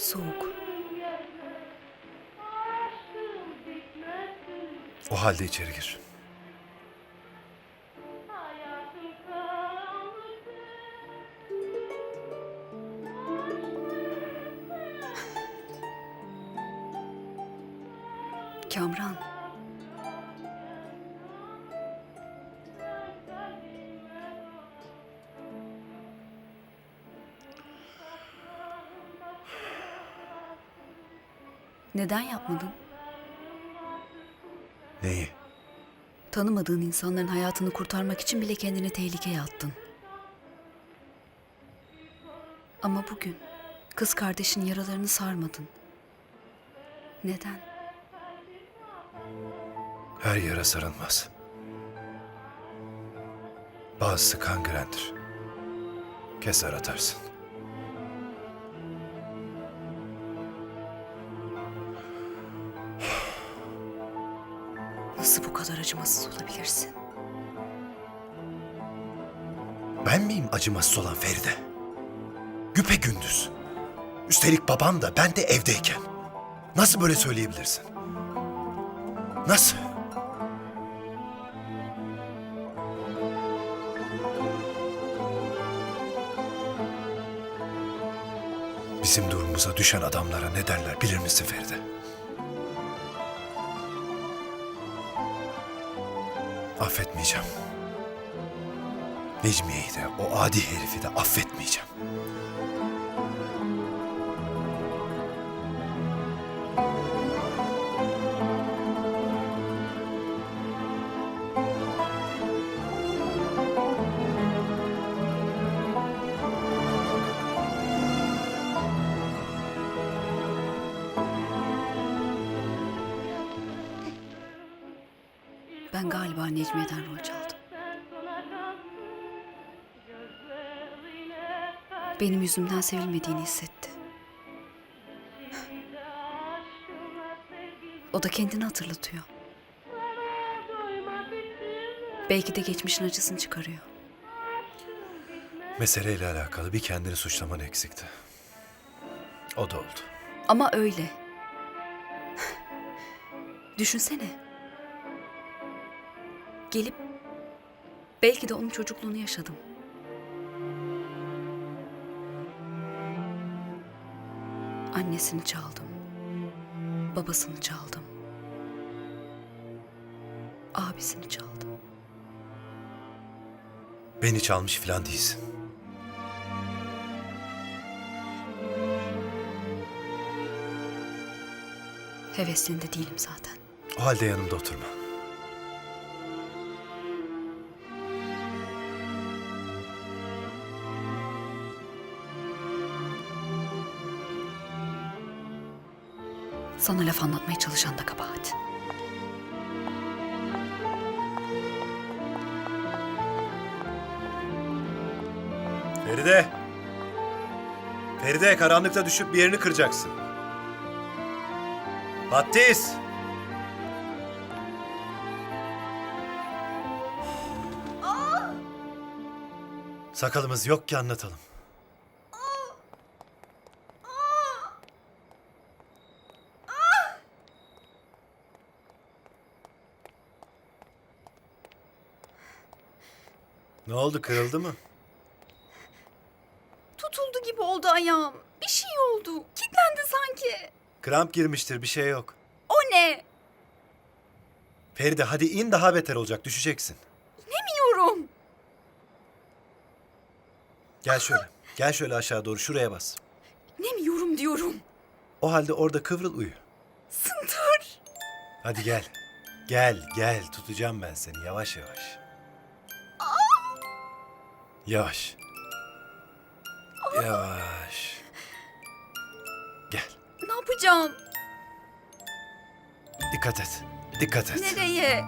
Soğuk. O halde içeri gir. Neden yapmadın? Neyi? Tanımadığın insanların hayatını kurtarmak için bile kendini tehlikeye attın. Ama bugün kız kardeşin yaralarını sarmadın. Neden? Her yara sarılmaz. Bazısı kangrendir. Keser atarsın. Acımasız olabilirsin? Ben miyim acımasız olan Feride? Güpe gündüz. Üstelik babam da ben de evdeyken. Nasıl böyle söyleyebilirsin? Nasıl? Bizim durumumuza düşen adamlara ne derler bilir misin Feride? Affetmeyeceğim. Necmiye'yi de o adi herifi de affetmeyeceğim. Benim yüzümden sevilmediğini hissetti. O da kendini hatırlatıyor. Belki de geçmişin acısını çıkarıyor. Meseleyle alakalı bir kendini suçlaman eksikti. O da oldu. Ama öyle. Düşünsene. Gelip belki de onun çocukluğunu yaşadım. Annesini çaldım. Babasını çaldım. Abisini çaldım. Beni çalmış filan değilsin. Heveslinde değilim zaten. O halde yanımda oturma. Sana laf anlatmaya çalışan da kabahat. Feride! Feride karanlıkta düşüp bir yerini kıracaksın. Battis! Sakalımız yok ki anlatalım. Ne oldu kırıldı mı? Tutuldu gibi oldu ayağım. Bir şey oldu. Kilitlendi sanki. Kramp girmiştir bir şey yok. O ne? Feride hadi in daha beter olacak düşeceksin. Bilmiyorum. Gel şöyle. Gel şöyle aşağı doğru şuraya bas. Bilmiyorum diyorum. O halde orada kıvrıl uyu. Sıntır. Hadi gel. Gel gel tutacağım ben seni yavaş yavaş. Yavaş. Yavaş. Gel. Ne yapacağım? Dikkat et. Dikkat et. Nereye?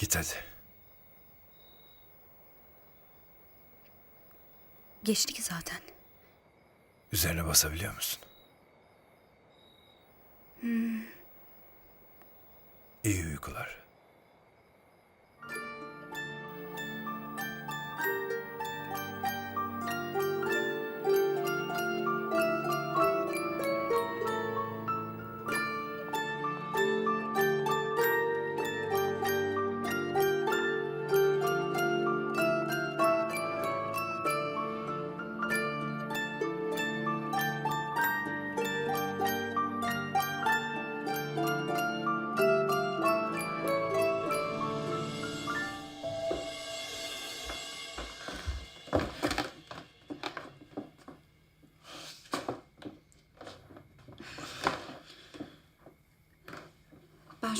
Git hadi. Geçti ki zaten. Üzerine basabiliyor musun? Hmm. İyi uykular.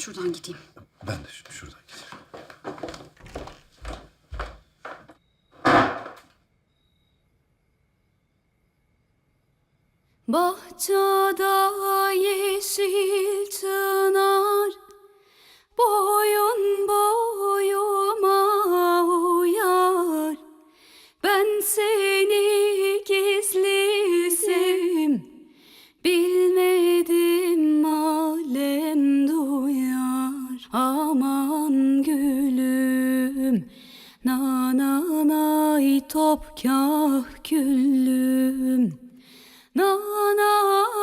şuradan gideyim. Ben de şuradan gideyim. Bahçe küllüm Na na nay topkah küllüm Na na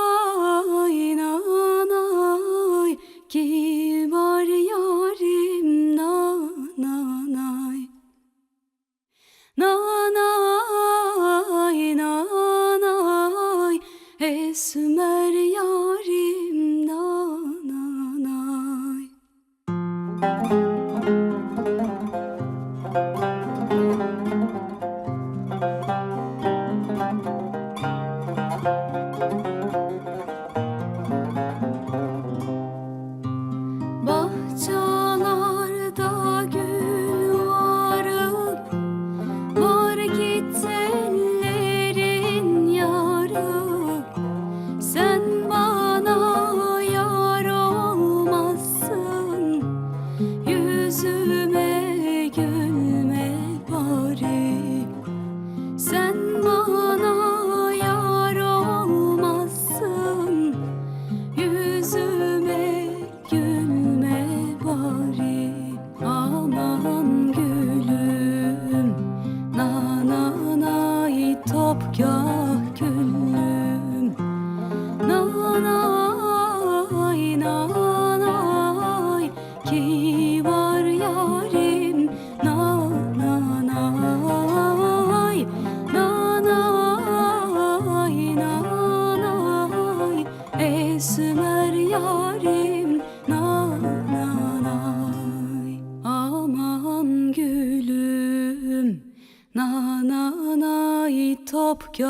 тропке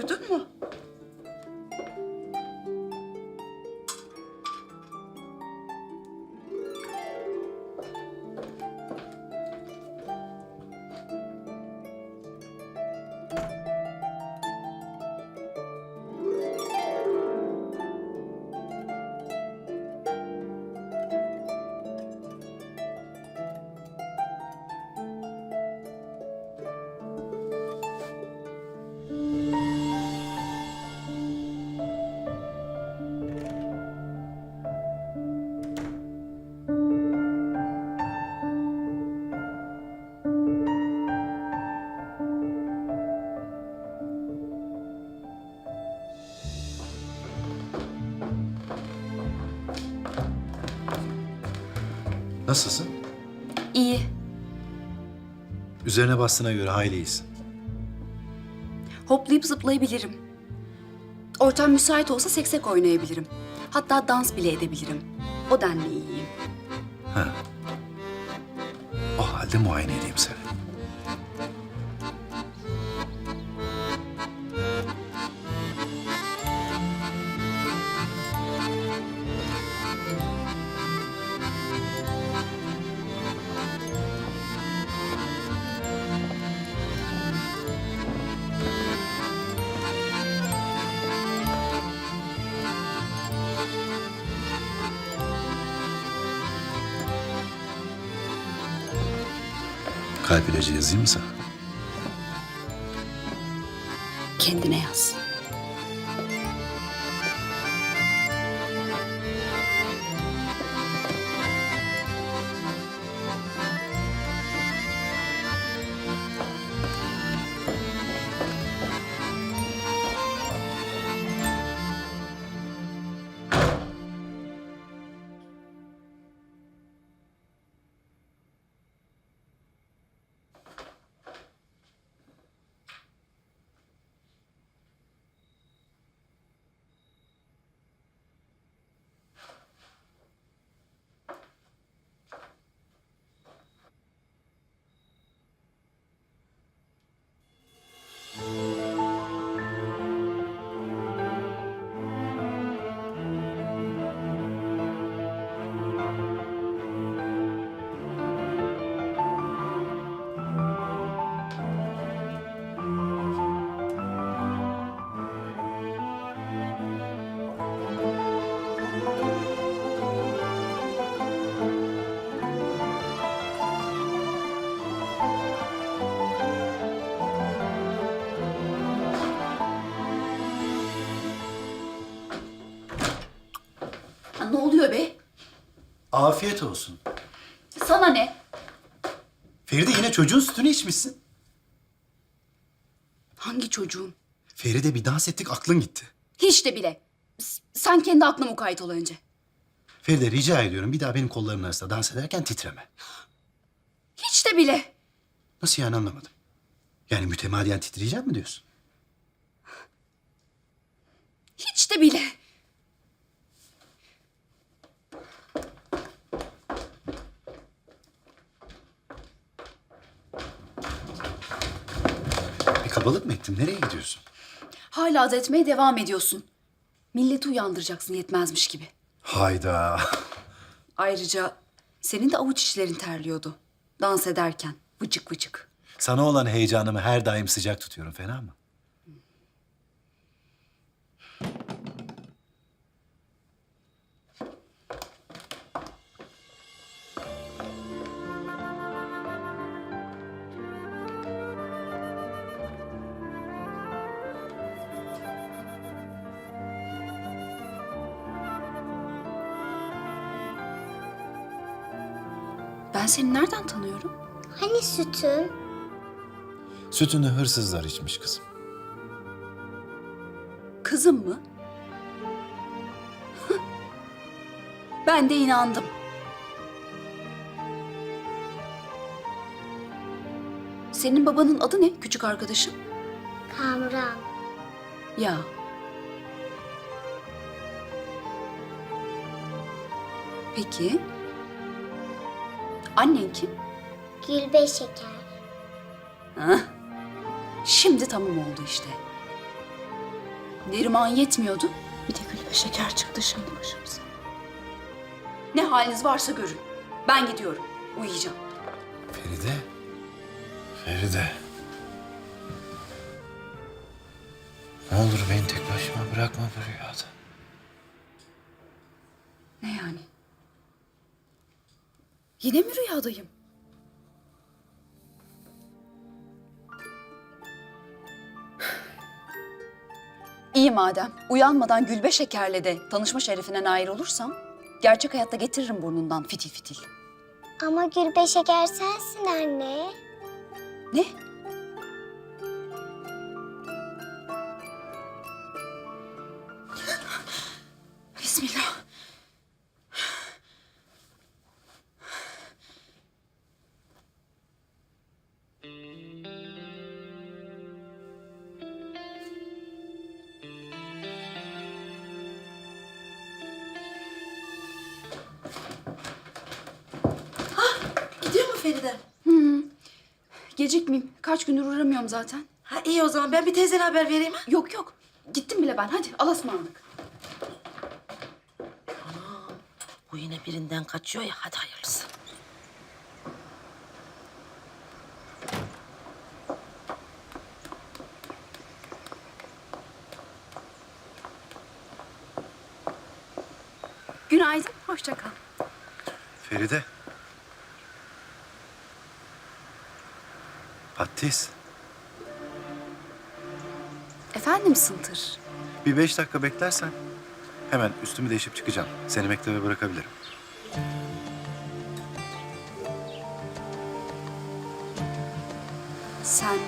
Uyudun mu? Nasılsın? İyi. Üzerine bastığına göre hayli iyisin. Hoplayıp zıplayabilirim. Ortam müsait olsa seksek oynayabilirim. Hatta dans bile edebilirim. O denli iyiyim. Ha. O halde muayene edeyim seni. Kalp ilacı yazayım mı sana? Kendine yaz. Ne oluyor be? Afiyet olsun. Sana ne? Feride yine çocuğun sütünü içmişsin. Hangi çocuğun? Feride bir dans ettik aklın gitti. Hiç de bile. S- Sen kendi aklına mukayyet ol önce. Feride rica ediyorum bir daha benim kollarımın arasında dans ederken titreme. Hiç de bile. Nasıl yani anlamadım. Yani mütemadiyen titreyeceğim mi diyorsun? Hiç de bile. Kabalık mı ettim? Nereye gidiyorsun? Hala da etmeye devam ediyorsun. Milleti uyandıracaksın yetmezmiş gibi. Hayda. Ayrıca senin de avuç içlerin terliyordu. Dans ederken. Vıcık vıcık. Sana olan heyecanımı her daim sıcak tutuyorum fena mı? Seni nereden tanıyorum? Hani sütün? Sütünü hırsızlar içmiş kızım. Kızım mı? ben de inandım. Senin babanın adı ne küçük arkadaşım? Kamran. Ya. Peki. Annen kim? Gülbe şeker. Hah. Şimdi tamam oldu işte. Neriman yetmiyordu. Bir de Gülbe şeker çıktı şimdi başımıza. Ne haliniz varsa görün. Ben gidiyorum. Uyuyacağım. Feride. Feride. Ne olur beni tek başıma bırakma bu rüyada. Ne yani? Yine mi rüyadayım? İyi madem. Uyanmadan Gülbe Şeker'le de tanışma şerefine nail olursam... ...gerçek hayatta getiririm burnundan fitil fitil. Ama Gülbe şeker sensin anne. Ne? Kaç gündür uğramıyorum zaten. Ha iyi o zaman ben bir teyzene haber vereyim ha. Yok yok. Gittim bile ben. Hadi Allah'a ısmarladık. Bu yine birinden kaçıyor ya hadi hayırlısı. Günaydın. Hoşça kal. Feride. Patis. Efendim Sıntır. Bir beş dakika beklersen hemen üstümü değişip çıkacağım. Seni mektebe bırakabilirim. Sen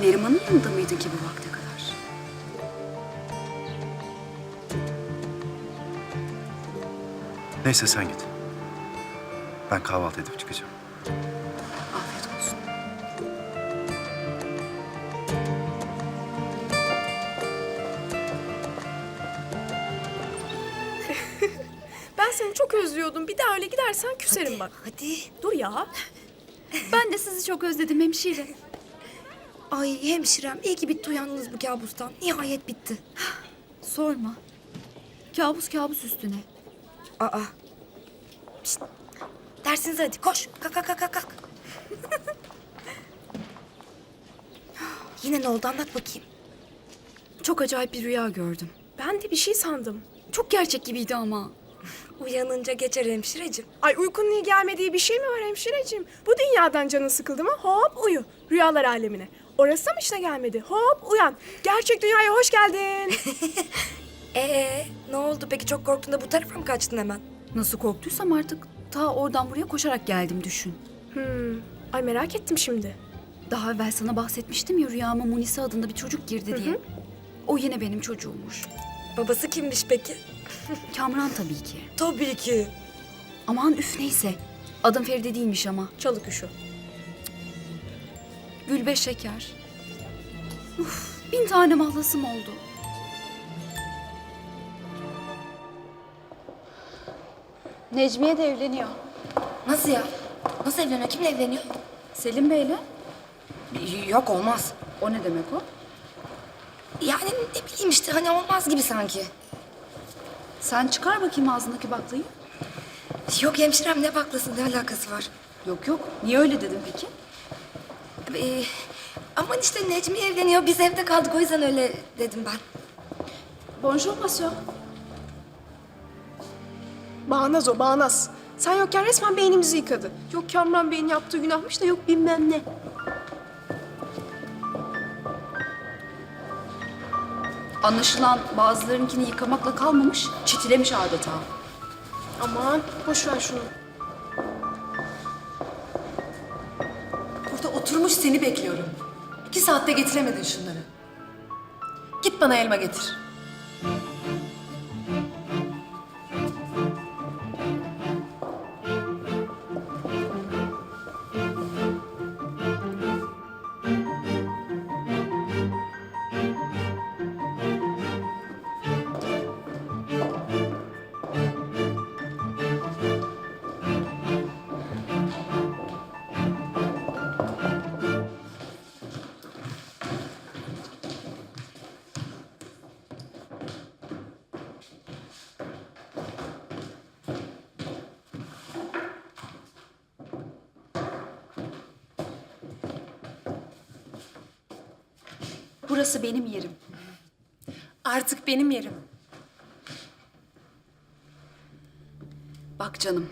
Neriman'ın yanında mıydın ki bu vakte kadar? Neyse sen git. Ben kahvaltı edip çıkacağım. Çok özlüyordum. Bir daha öyle gidersen küserim bak. Hadi. Dur ya. Ben de sizi çok özledim hemşire. Ay hemşirem iyi ki bitti uyandınız bu kabustan. Nihayet bitti. Sorma. Kabus kabus üstüne. Aa. Pişt. Dersinize hadi koş. Kalk kalk kalk, kalk. Yine ne oldu anlat bakayım. Çok acayip bir rüya gördüm. Ben de bir şey sandım. Çok gerçek gibiydi ama. Uyanınca geçer hemşirecim. Ay uykunun iyi gelmediği bir şey mi var hemşireciğim? Bu dünyadan canın sıkıldı mı hop uyu. Rüyalar alemine. Orası mı işte gelmedi? Hop uyan. Gerçek dünyaya hoş geldin. Ee ne oldu peki çok korktun da bu tarafa mı kaçtın hemen? Nasıl korktuysam artık ta oradan buraya koşarak geldim düşün. hmm. Ay merak ettim şimdi. Daha evvel sana bahsetmiştim ya rüyama Munise adında bir çocuk girdi diye. O yine benim çocuğummuş. Babası kimmiş peki? Kamran tabii ki. Tabii ki. Aman üf neyse. Adım Feride değilmiş ama. Çalık üşü. Gülbe şeker. Uf, bin tane mahlasım oldu. Necmiye de evleniyor. Nasıl ya? Nasıl evleniyor? Kimle evleniyor? Selim Bey'le. Yok olmaz. O ne demek o? Yani ne bileyim işte hani olmaz gibi sanki. Sen çıkar bakayım ağzındaki baklayı. Yok hemşirem ne baklası ne alakası var? Yok yok. Niye öyle dedin peki? Ee, aman işte Necmi evleniyor biz evde kaldık o yüzden öyle dedim ben. Bonjour monsieur. Bağnaz o bağnaz. Sen yokken resmen beynimizi yıkadı. Yok Kamran Bey'in yaptığı günahmış da yok bilmem ne. Anlaşılan bazılarınkini yıkamakla kalmamış, çitilemiş adeta. Aman boş ver şunu. Burada oturmuş seni bekliyorum. İki saatte getiremedin şunları. Git bana elma getir. Burası benim yerim. Artık benim yerim. Bak canım,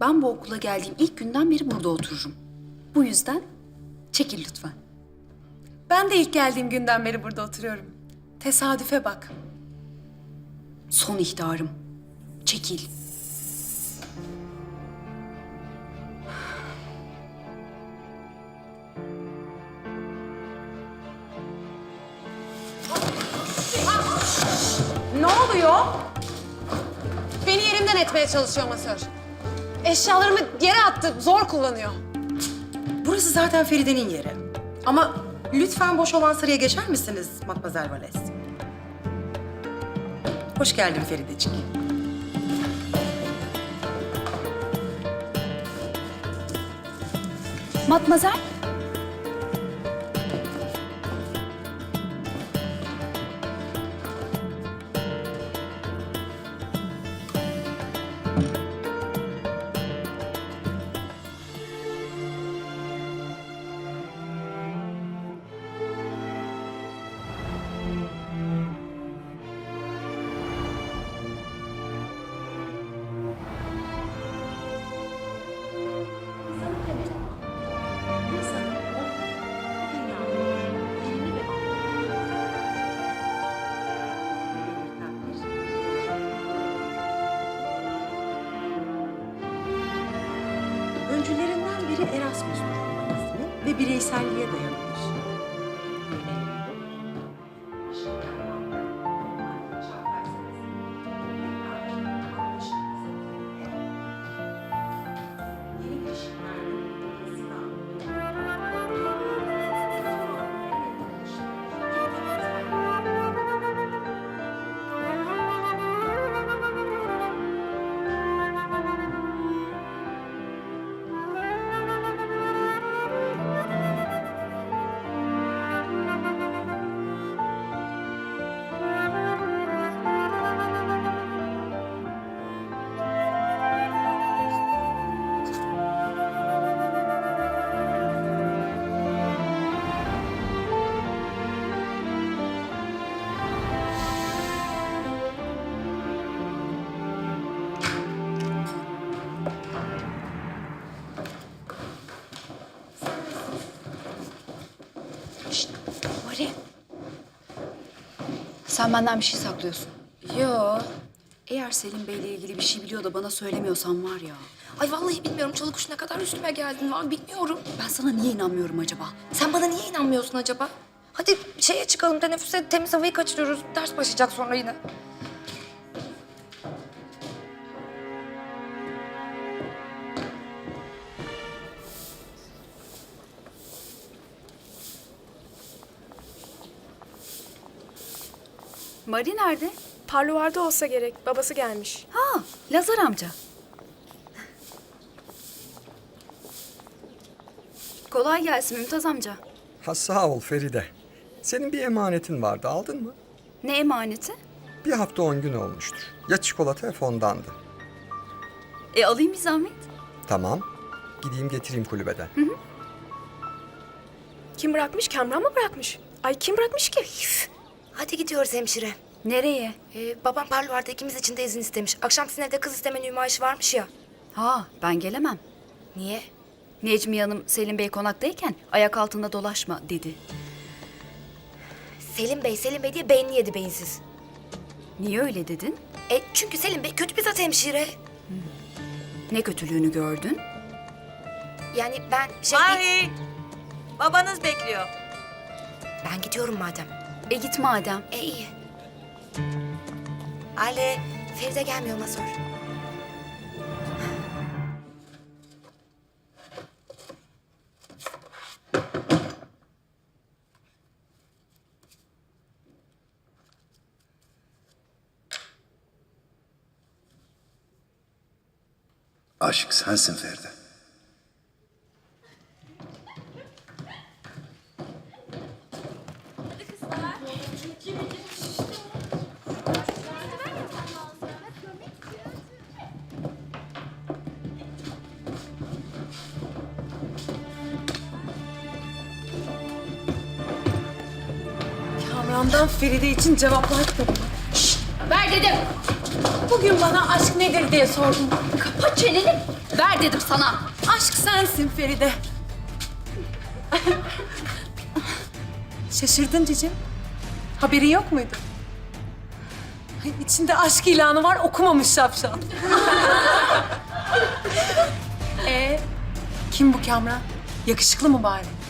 ben bu okula geldiğim ilk günden beri burada otururum. Bu yüzden çekil lütfen. Ben de ilk geldiğim günden beri burada oturuyorum. Tesadüfe bak. Son ihtarım. Çekil. etmeye çalışıyor masör. Eşyalarımı yere attı, zor kullanıyor. Burası zaten Feride'nin yeri. Ama lütfen boş olan sıraya geçer misiniz Matmazel Vales? Hoş geldin Feridecik. Matmazel, Erasmus'tur humanizmin ve bireyselliğe dayanılır. Sen benden bir şey saklıyorsun. Yo. Eğer Selim Bey'le ilgili bir şey biliyor da bana söylemiyorsan var ya. Ay vallahi bilmiyorum çalı kuş ne kadar üstüme geldin var bilmiyorum. Ben sana niye inanmıyorum acaba? Sen bana niye inanmıyorsun acaba? Hadi şeye çıkalım teneffüse temiz havayı kaçırıyoruz. Ders başlayacak sonra yine. Mari nerede? Parlovarda olsa gerek. Babası gelmiş. Ha, Lazar amca. Kolay gelsin Mümtaz amca. Ha sağ ol Feride. Senin bir emanetin vardı aldın mı? Ne emaneti? Bir hafta on gün olmuştur. Ya çikolata ya fondandı. E alayım bir zahmet. Tamam. Gideyim getireyim kulübeden. Kim bırakmış? Kamran mı bırakmış? Ay kim bırakmış ki? Hadi gidiyoruz hemşire. Nereye? Ee, babam parlovarda ikimiz için de izin istemiş. Akşam sizin evde kız isteme nümayişi varmış ya. Ha, ben gelemem. Niye? Necmiye Hanım Selim Bey konaktayken ayak altında dolaşma dedi. Selim Bey, Selim Bey diye beynini yedi beyinsiz. Niye öyle dedin? E çünkü Selim Bey kötü bir zat hemşire. Ne kötülüğünü gördün? Yani ben şey... Mahir! Babanız bekliyor. Ben gidiyorum madem. E git madem. E iyi. Ale, Feride gelmiyor masör. Aşık sensin Feride. Kamran'dan Feride için cevaplar kitabı. Ver dedim. Bugün bana aşk nedir diye sordun. Kapat çeneni. Ver dedim sana. Aşk sensin Feride. Şaşırdın cicim. Haberi yok muydu? Ay, İçinde aşk ilanı var okumamış şapşal. ee, kim bu Kamran? Yakışıklı mı bari?